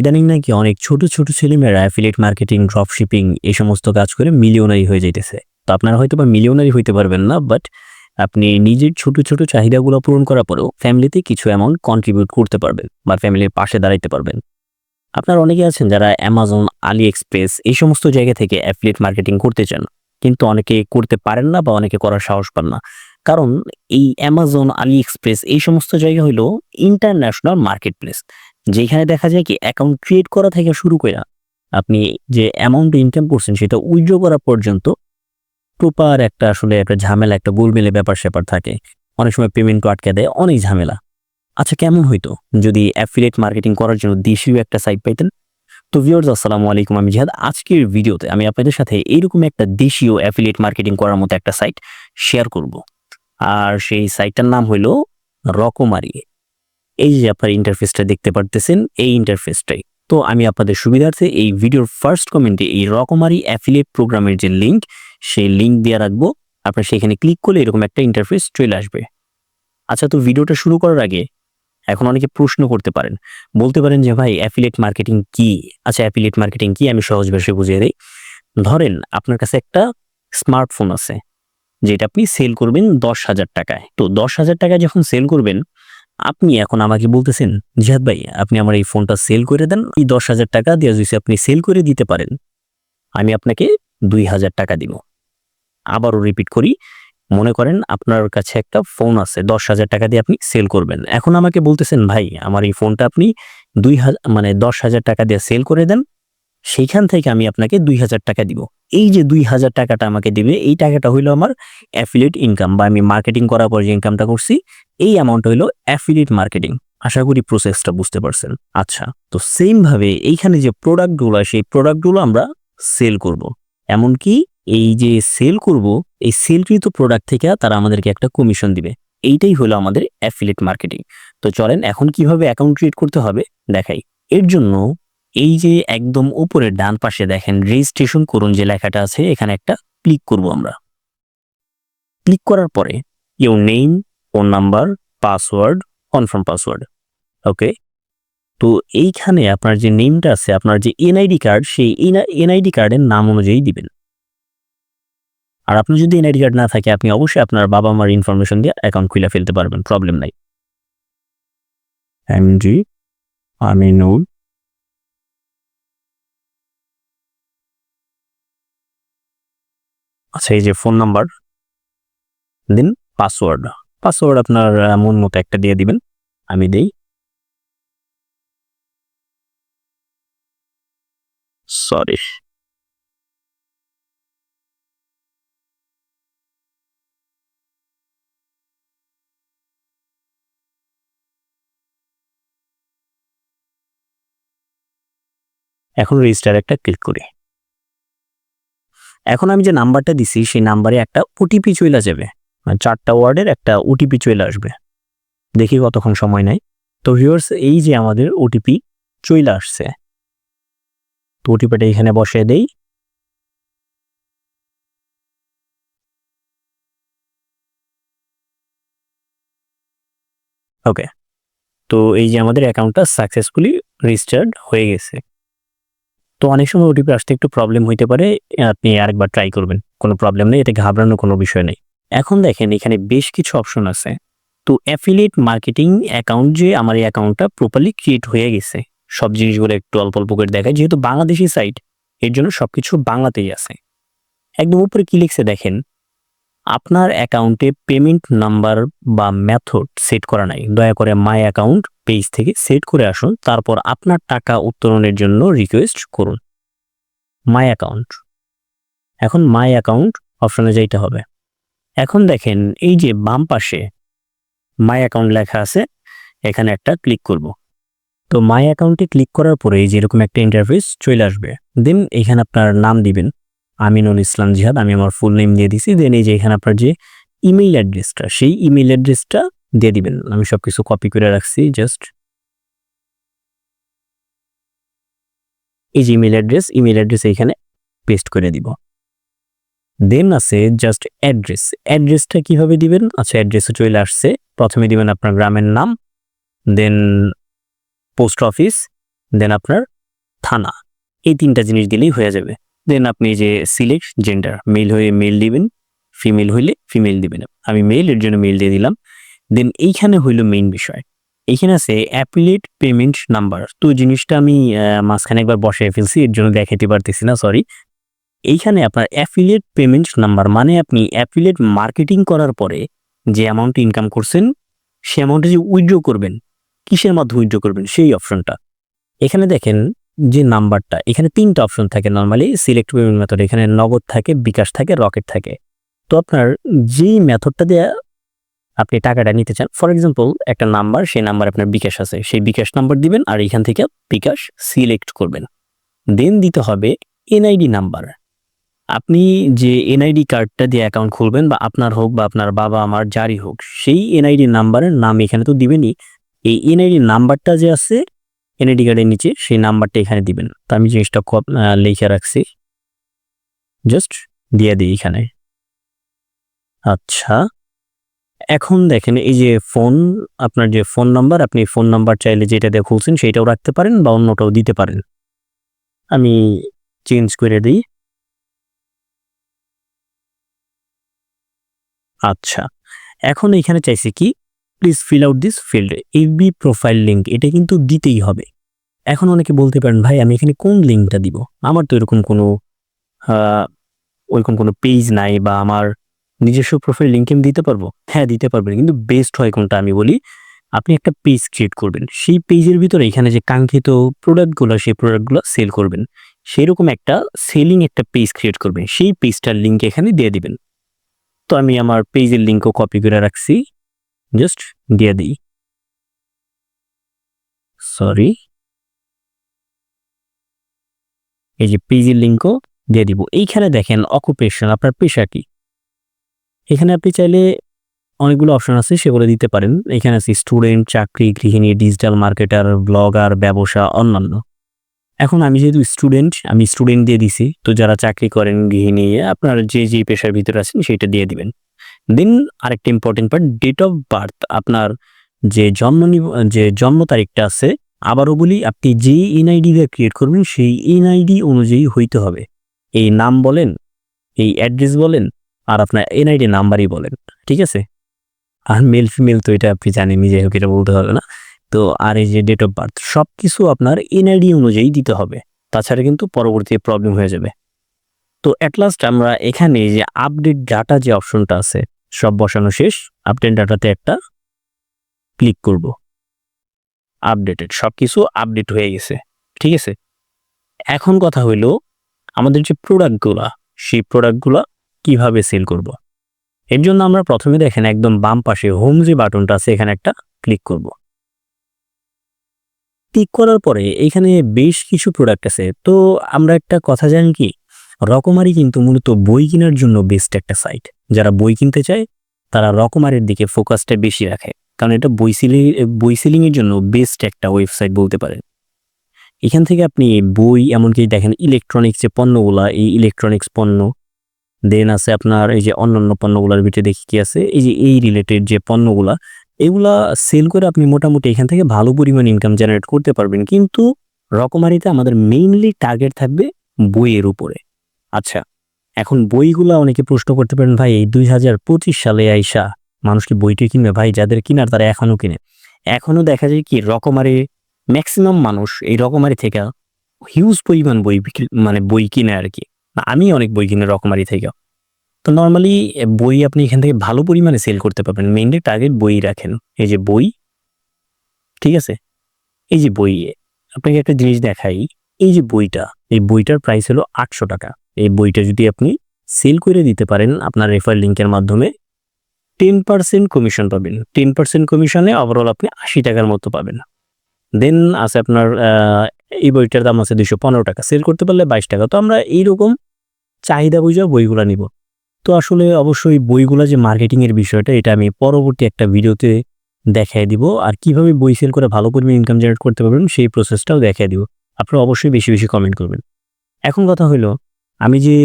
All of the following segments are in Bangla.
ইদানিং নাকি অনেক ছোট ছোট ছেলেমেয়েরা অ্যাফিলেট মার্কেটিং ড্রপ শিপিং এই সমস্ত কাজ করে মিলিয়নারি হয়ে যাইতেছে। তো আপনারা হয়তো বা মিলিয়নারি হইতে পারবেন না বাট আপনি নিজের ছোট ছোট চাহিদাগুলো পূরণ করার পরেও ফ্যামিলিতে কিছু অ্যামাউন্ট কন্ট্রিবিউট করতে পারবেন বা ফ্যামিলির পাশে দাঁড়াইতে পারবেন। আপনার অনেকে আছেন যারা অ্যামাজন আলি এক্সপ্রেস এই সমস্ত জায়গা থেকে অ্যাফিলেট মার্কেটিং করতে চান, কিন্তু অনেকে করতে পারেন না বা অনেকে করার সাহস পান না। কারণ এই অ্যামাজন আলি এক্সপ্রেস এই সমস্ত জায়গা হলো ইন্টারন্যাশনাল মার্কেট প্লেস যেখানে দেখা যায় কি অ্যাকাউন্ট ক্রিয়েট করা থেকে শুরু করে আপনি যে অ্যামাউন্ট ইনকাম করছেন সেটা উইথড্র করা পর্যন্ত প্রপার একটা আসলে একটা ঝামেলা, একটা গোলমেলে ব্যাপার স্যাপার থাকে। অনেক সময় পেমেন্টও আটকে দেয়, অনেক ঝামেলা। আচ্ছা কেমন হইতো? যদি অ্যাফিলেট মার্কেটিং করার জন্য দেশীয় একটা সাইট পাইতেন? তো ভিউয়ার্স আসসালামু আলাইকুম, আমি জিহাদ। আজকের ভিডিওতে আমি আপনাদের সাথে এইরকম একটা দেশীয় অ্যাফিলেট মার্কেটিং করার মতো একটা সাইট শেয়ার করব। আর সেই সাইটটার নাম হলো রকমারি। এই যে আপনার ইন্টারফেসটা দেখতে পারতেছেন, এই ইন্টারফেসটাই তো আমি আপনাদের সুবিধার্থে এই ভিডিওর ফার্স্ট কমেন্টে এই রকমারি অ্যাফিলিয়েট প্রোগ্রামের যে লিঙ্ক সেই লিঙ্ক দিয়ে রাখব। আপনার সেখানে ক্লিক করলে এরকম একটা ইন্টারফেস চলে আসবে। আচ্ছা তো ভিডিওটা শুরু করার আগে এখন অনেকে প্রশ্ন করতে পারেন। বলতে পারেন যে, ভাই অ্যাফিলিয়েট মার্কেটিং কি? আচ্ছা অ্যাফিলিয়েট মার্কেটিং কি? আমি সহজ ভাষায় বুঝিয়ে দিই। ধরেন আপনার কাছে একটা স্মার্টফোন আছে, যেটা আপনি সেল করবেন দশ হাজার টাকায়। তো দশ হাজার টাকায় যখন সেল করবেন আপনি এখন আমাকে বলতেছেন, জিহাদ ভাই, আপনি আমার এই ফোনটা সেল করে দেন। এই দশ হাজার টাকা দিয়ে যদি আপনি সেল করে দিতে পারেন। আমি আপনাকে দুই হাজার টাকা দিব। আবারও রিপিট করি, মনে করেন আপনার কাছে একটা ফোন আছে, দশ হাজার টাকা দিয়ে আপনি সেল করবেন। এখন আমাকে বলতেছেন, ভাই, আমার এই ফোনটা আপনি দুই হাজার মানে দশ হাজার টাকা দিয়ে সেল করে দেন। সেইখান থেকে আমি আপনাকে দুই হাজার টাকা দিব। এই যে দুই হাজার টাকাটা আমাকে দিবে, এই টাকাটা হইল আমার অ্যাফিলিয়েট ইনকাম বা আমি মার্কেটিং করার পর যে ইনকামটা করছি, এই অ্যামাউন্ট হইল অ্যাফিলিয়েট মার্কেটিং আশা করি প্রসেসটা বুঝতে পারছেন। আচ্ছা তো সেম ভাবে এইখানে যে প্রোডাক্টগুলো সেই প্রোডাক্টগুলো আমরা সেল করব। এমনকি এই যে সেল করব, এই সেলকৃত প্রোডাক্ট থেকে তারা আমাদেরকে একটা কমিশন দিবে। এইটাই হলো আমাদের অ্যাফিলিয়েট মার্কেটিং তো চলেন, এখন কীভাবে অ্যাকাউন্ট ক্রিয়েট করতে হবে, দেখাই। এর জন্য এই যে একদম উপরে ডান পাশে দেখেন রেজিস্ট্রেশন করুন যে লেখাটা আছে, এখানে একটা ক্লিক করব আমরা। ক্লিক করার পরে your name phone number password confirm password okay তো এইখানে আপনার যে নেমটা আছে, আপনার যে এনআইডি কার্ড সেই এনআইডি কার্ডের নাম অনুযায়ী দিবেন। আর আপনি যদি এনআইডি কার্ড না থাকে, আপনি অবশ্যই আপনার বাবা মার ইনফরমেশন দিয়ে অ্যাকাউন্ট খুলে ফেলতে পারবেন প্রবলেম নাই। এমজি আমিনুল আচ্ছা এই যে ফোন নাম্বার দেন পাসওয়ার্ড পাসওয়ার্ড আপনার মন মতো একটা দিয়ে দিবেন, আমি দেই। সরি এখন রেজিস্টার একটা ক্লিক করি। এখন আমি যে নাম্বারটা দিছি, সেই নাম্বারে একটা ওটিপি চলে যাবে। মানে চারটা ওয়ার্ডের একটা ওটিপি চলে আসবে। দেখি কতক্ষণ সময় নেয়। তো ভিউয়ার্স এই যে আমাদের ওটিপি চলে আসছে। তো ওটিপিটা এখানে বসিয়ে দেই। ওকে তো এই যে আমাদের অ্যাকাউন্টটা সাকসেসফুলি রেজিস্টার্ড হয়ে গেছে। তো অনেক সময় ওটিপি আসতে একটু প্রবলেম হইতে পারে আপনি আরেকবার ট্রাই করবেন। কোনো প্রবলেম নেই, এতে ঘাবড়ানোর কোনো বিষয় নেই। এখন দেখেন, এখানে বেশ কিছু অপশন আছে। তো অ্যাফিলিয়েট মার্কেটিং অ্যাকাউন্ট যে আমার এই অ্যাকাউন্টটা প্রপারলি ক্রিয়েট হয়ে গেছে। সব জিনিসগুলো একটু অল্প অল্প করে দেখায় যেহেতু বাংলাদেশি সাইট এর জন্য সব কিছু বাংলাতেই আছে। একদম উপরে কি লিখছে দেখেন আপনার অ্যাকাউন্টে পেমেন্ট নাম্বার বা মেথড সেট করা নাই, দয়া করে মাই অ্যাকাউন্ট পেজ থেকে সেট করে আসুন, তারপর আপনার টাকা উত্তোলনের জন্য রিকোয়েস্ট করুন। My account. এখন মাই অ্যাকাউন্ট অপশনে যাইতে হবে। এখন দেখেন এই যে বাম পাশে মাই অ্যাকাউন্ট লেখা আছে, এখানে একটা ক্লিক করব। তো মাই অ্যাকাউন্টে ক্লিক করার পরে এই যে এরকম একটা ইন্টারফেস চলে আসবে, দেন এখানে আপনার নাম দিবেন। আমিনুল ইসলাম জিহাদ, আমি আমার ফুল নেম দিয়ে দিছি। দেন এই যে এখানে আপনার যে ইমেইল অ্যাড্রেসটা সেই ইমেইল অ্যাড্রেসটা দিয়ে দিবেন। আমি সব কিছু কপি করে রাখছি জাস্ট এই যে ইমেল অ্যাড্রেস ইমেল অ্যাড্রেস এইখানে পেস্ট করে দিব। দেন আছে জাস্ট অ্যাড্রেস অ্যাড্রেসটা কীভাবে দিবেন? আচ্ছা অ্যাড্রেসে চলে আসছে। প্রথমে দিবেন আপনার গ্রামের নাম দেন পোস্ট অফিস দেন আপনার থানা। এই তিনটা জিনিস দিলেই হয়ে যাবে। দেন আপনি যে সিলেক্ট জেন্ডার মেল হয়ে মেল দিবেন ফিমেল হইলে ফিমেল দিবেন। আমি মেল এর জন্য মেল দিয়ে দিলাম। দেন এইখানে হইল মেইন বিষয়। এইখানে আছে অ্যাপিলেট পেমেন্ট নাম্বার তো জিনিসটা আমি মাঝখানে একবার বসে ফেলছি, এর জন্য দেখাতে পারতেছি না সরি এইখানে আপনার অ্যাফিলিয়েট পেমেন্ট নাম্বার মানে আপনি অ্যাফিলিয়েট মার্কেটিং করার পরে যে অ্যামাউন্ট ইনকাম করছেন, সে অ্যামাউন্টে যে উইথড্র করবেন, কিসের মাধ্যমে উইথড্র করবেন, সেই অপশনটা এখানে দেখেন যে নাম্বারটা, এখানে তিনটা অপশন থাকে নর্মালি সিলেক্ট পেমেন্ট মেথড এখানে নগদ থাকে, বিকাশ থাকে রকেট থাকে। তো আপনার যেই মেথডটা দিয়ে আপনি টাকাটা নিতে চান ফর এক্সাম্পল একটা নাম্বার, সেই নাম্বার আপনার বিকাশ আছে, সেই বিকাশ নাম্বার দিবেন আর এখান থেকে বিকাশ সিলেক্ট করবেন। দেন দিতে হবে এনআইডি নাম্বার। আপনি যে এনআইডি কার্ডটা দিয়ে অ্যাকাউন্ট খুলবেন, বা আপনার হোক, বা আপনার বাবা, আমার, যারই হোক, সেই এনআইডি নাম্বারের নাম এখানে তো দিবেনই। এই এনআইডি নাম্বারটা যে আছে এনআইডি কার্ডের নিচে সেই নাম্বারটা এখানে দিবেন। তো আমি জিনিসটা লিখে রাখছি। জাস্ট দিয়ে দিই এখানে। আচ্ছা। এখন দেখেন এই যে ফোন আপনার যে ফোন নাম্বার আপনি ফোন নাম্বার চাইলে যেটা দিয়ে খুলছেন সেইটাও রাখতে পারেন বা অন্যটাও দিতে পারেন। আমি চেঞ্জ করে দিই। আচ্ছা। এখন এখানে চাইছি কি? Please fill out this field FB profile link এটা কিন্তু দিতেই হবে। এখন অনেকে বলতে পারেন, ভাই, আমি এখানে কোন লিঙ্কটা দিব? আমার তো এরকম কোনো ওইরকম কোনো পেজ নাই বা আমার নিজস্ব প্রোফাইল লিঙ্ক আমি দিতে পারব? হ্যাঁ দিতে পারবেন, কিন্তু বেস্ট হয় কোনটা? আমি বলি, আপনি একটা পেজ ক্রিয়েট করবেন। সেই পেজের ভিতরে এখানে যে কাঙ্ক্ষিত প্রোডাক্টগুলো সেই প্রোডাক্টগুলো সেল করবেন। সেরকম একটা সেলিং একটা পেজ ক্রিয়েট করবেন। সেই পেজটার লিঙ্ক এখানে দিয়ে দিবেন। তো আমি আমার পেজের লিঙ্কও কপি করে রাখছি। জাস্ট দিয়ে দিই। সরি এই যে পেজের লিঙ্কও দিয়ে দিব। এইখানে দেখেন অকুপেশন আপনার পেশা কি? এখানে আপনি চাইলে অনেকগুলো অপশন আছে, সেগুলো দিতে পারেন। এখানে আছে স্টুডেন্ট চাকরি, গৃহিণী ডিজিটাল মার্কেটার ব্লগার ব্যবসা, অন্যান্য। এখন আমি যেহেতু স্টুডেন্ট আমি স্টুডেন্ট দিয়ে দিছি। তো যারা চাকরি করেন, গৃহিণী, আপনার যে যে পেশার ভিতরে আছেন, সেইটা দিয়ে দিবেন। দেন আরেকটা important part date of birth আপনার যে জন্ম যে জন্ম তারিখটা আছে, আবারও বলি, আপনি যে এনআইডি দিয়ে ক্রিয়েট করবেন, সেই এনআইডি অনুযায়ী হইতে হবে। এই নাম বলেন, এই অ্যাড্রেস বলেন, আর আপনার এনআইডি নাম্বারই বলেন, ঠিক আছে? আর মেল ফিমেল তো এটা আপনি জানেন নিজে হোক, এটা বলতে হবে না। তো, আর এই যে ডেট অফ বার্থ সব কিছু আপনার এনআইডি অনুযায়ী দিতে হবে। তাছাড়া কিন্তু পরবর্তী প্রবলেম হয়ে যাবে। তো অ্যাট লাস্ট আমরা এখানে যে আপডেট ডাটা যে অপশনটা আছে, সব বসানো শেষ আপডেট ডাটাতে একটা ক্লিক করব। আপডেটেড সব কিছু আপডেট হয়ে গেছে, ঠিক আছে? এখন কথা হইল আমাদের যে প্রোডাক্টগুলা সেই প্রোডাক্টগুলা কীভাবে সেল করব। এর জন্য আমরা প্রথমে দেখেন একদম বাম পাশে হোম যে বাটনটা আছে, এখানে একটা ক্লিক করব। ক্লিক করার পরে এখানে বেশ কিছু প্রোডাক্ট আছে। তো আমরা একটা কথা জানি কি? রকমারি কিন্তু মূলত বই কেনার জন্য বেস্ট একটা সাইট যারা বই কিনতে চায়, তারা রকমারির দিকে ফোকাসটা বেশি রাখে। কারণ এটা বই সেলিং বই সেলিং এর জন্য বেস্ট একটা ওয়েবসাইট বলতে পারেন। এখান থেকে আপনি বই, এমনকি দেখেন ইলেকট্রনিক্স যে পণ্যগুলা, এই ইলেকট্রনিক্স পণ্য দেন আছে আপনার এই যে অন্যান্য পণ্যগুলোর ভিতরে দেখি কি আছে, এই যে এই রিলেটেড যে পণ্যগুলা, এগুলা সেল করে আপনি মোটামুটি এখান থেকে ভালো পরিমাণ ইনকাম জেনারেট করতে পারবেন। কিন্তু রকমারিতে আমাদের মেইনলি টার্গেট থাকবে বইয়ের উপরে। আচ্ছা এখন বইগুলা অনেকে প্রশ্ন করতে পারেন, ভাই, এই দুই হাজার পঁচিশ সালে আইসা মানুষ কি বইটি কিনবে? ভাই, যাদের কিনার তারা এখনও কিনে। এখনও দেখা যায় কি, রকমারি ম্যাক্সিমাম মানুষ এই রকমারি থেকে হিউজ পরিমাণ বই মানে বই কিনে আর কি। আমি অনেক বই কিনে রকমারি থেকে। তো নর্মালি বই আপনি এখান থেকে ভালো পরিমাণে সেল করতে পারবেন। মেইনলি টার্গেট বই রাখেন, এই যে বই, ঠিক আছে? এই যে বই, আপনাকে একটা জিনিস দেখাই। এই যে বইটা, এই বইটার প্রাইস হলো আটশো টাকা। এই বইটা যদি আপনি সেল করে দিতে পারেন, আপনার রেফার লিঙ্কের মাধ্যমে টেন পার্সেন্ট কমিশন পাবেন। টেন পার্সেন্ট কমিশনে ওভারঅল আপনি আশি টাকার মতো পাবেন। দেন আছে আপনার এই বইটার দাম আছে দুশো পনেরো টাকা। সেল করতে পারলে বাইশ টাকা। তো আমরা এইরকম চাহিদা বুঝে বইগুলা নিব। তো আসলে অবশ্যই বইগুলা যে মার্কেটিং এর বিষয়টা, এটা আমি পরবর্তী একটা ভিডিওতে দেখাই দিব। আর কীভাবে বই সেল করে ভালো পরিমাণ ইনকাম জেনারেট করতে পারবেন, সেই প্রসেসটাও দেখাই দিব। আপনারা অবশ্যই বেশি বেশি কমেন্ট করবেন। এখন কথা হলো আমি যে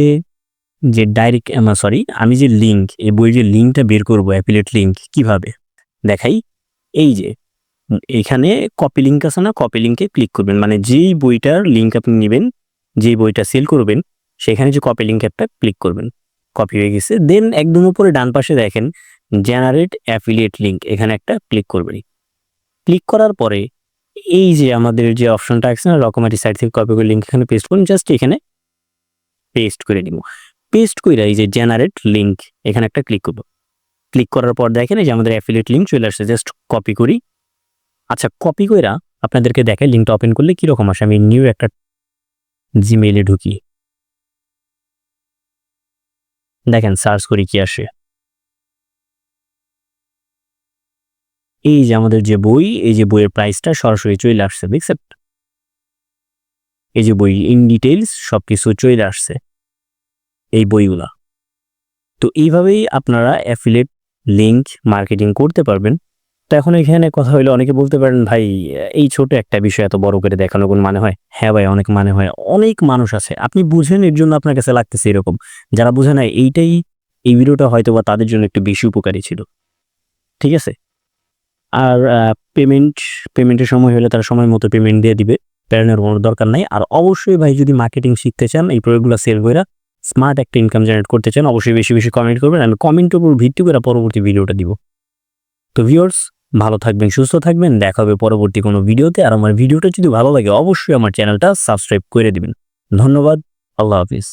যে ডাইরেক্ট সরি আমি যে লিঙ্ক এই বইয়ের যে লিঙ্কটা বের করব অ্যাপিলেট লিঙ্ক কীভাবে? দেখাই, এই যে, এখানে কপি লিঙ্ক আছে না কপি লিঙ্কে ক্লিক করবেন। মানে যেই বইটার লিঙ্ক আপনি নেবেন, যেই বইটা সেল করবেন, সেখানে যে কপি লিঙ্ক একটা ক্লিক করবেন। কপি হয়ে গেছে। দেন একদম উপরে ডান পাশে দেখেন জেনারেট অ্যাফিলিয়েট লিঙ্ক এখানে একটা ক্লিক করবেন। ক্লিক করার পরে, এই যে আমাদের যে অপশনটা আছে না, রকমারি সাইট থেকে কপি করে লিঙ্ক এখানে পেস্ট করুন জাস্ট এখানে পেস্ট করে নিব। পেস্ট করে এই যে জেনারেট লিঙ্ক এখানে একটা ক্লিক করব। ক্লিক করার পর দেখেন এই যে আমাদের অ্যাফিলিয়েট লিঙ্ক চলে আসছে জাস্ট কপি করি। আচ্ছা কপি কইরা আপনাদেরকে দেখাই লিঙ্কটা ওপেন করলে কীরকম আসে? আমি নিউ একটা জিমেইলে ঢুকি। দেখেন সার্চ করি কি আসে। এই যে আমাদের যে বই, এই যে বইয়ের প্রাইসটা সরাসরি চলে আসছে, দেখছেন? এই যে বই ইন ডিটেলস সব কিছু চলে আসছে। এই বইগুলা। তো এইভাবেই আপনারা অ্যাফিলেট লিঙ্ক মার্কেটিং করতে পারবেন। তো এখন এখানে কথা হইলে, অনেকে বলতে পারেন, ভাই, এই ছোট একটা বিষয় এত বড় করে দেখানো কোন মানে হয়? হ্যাঁ ভাই, অনেক মানে হয়। অনেক মানুষ আছে। আপনি বুঝেন এর জন্য আপনার কাছে লাগতেছে এরকম। যারা বুঝে না এইটাই, এই ভিডিওটা হয়তো বা তাদের জন্য একটু বেশি উপকারী ছিল। ঠিক আছে? আর পেমেন্ট পেমেন্টের সময় হলে তারা সময় মতো পেমেন্ট দিয়ে দিবে। প্যারেন্টের কোনো দরকার নাই। আর অবশ্যই ভাই, যদি মার্কেটিং শিখতে চান, এই প্রয়োগগুলো সেল করে স্মার্ট একটা ইনকাম জেনারেট করতে চান, অবশ্যই বেশি বেশি কমেন্ট করবেন আমি কমেন্টের উপর ভিত্তি করে পরবর্তী ভিডিওটা দিব। তো ভিওর্স ভালো থাকবেন, সুস্থ থাকবেন, দেখা হবে পরবর্তী কোনো ভিডিওতে আর আমার ভিডিওটা যদি ভালো লাগে, অবশ্যই আমার চ্যানেলটা সাবস্ক্রাইব করে দেবেন। ধন্যবাদ, আল্লাহ হাফিজ।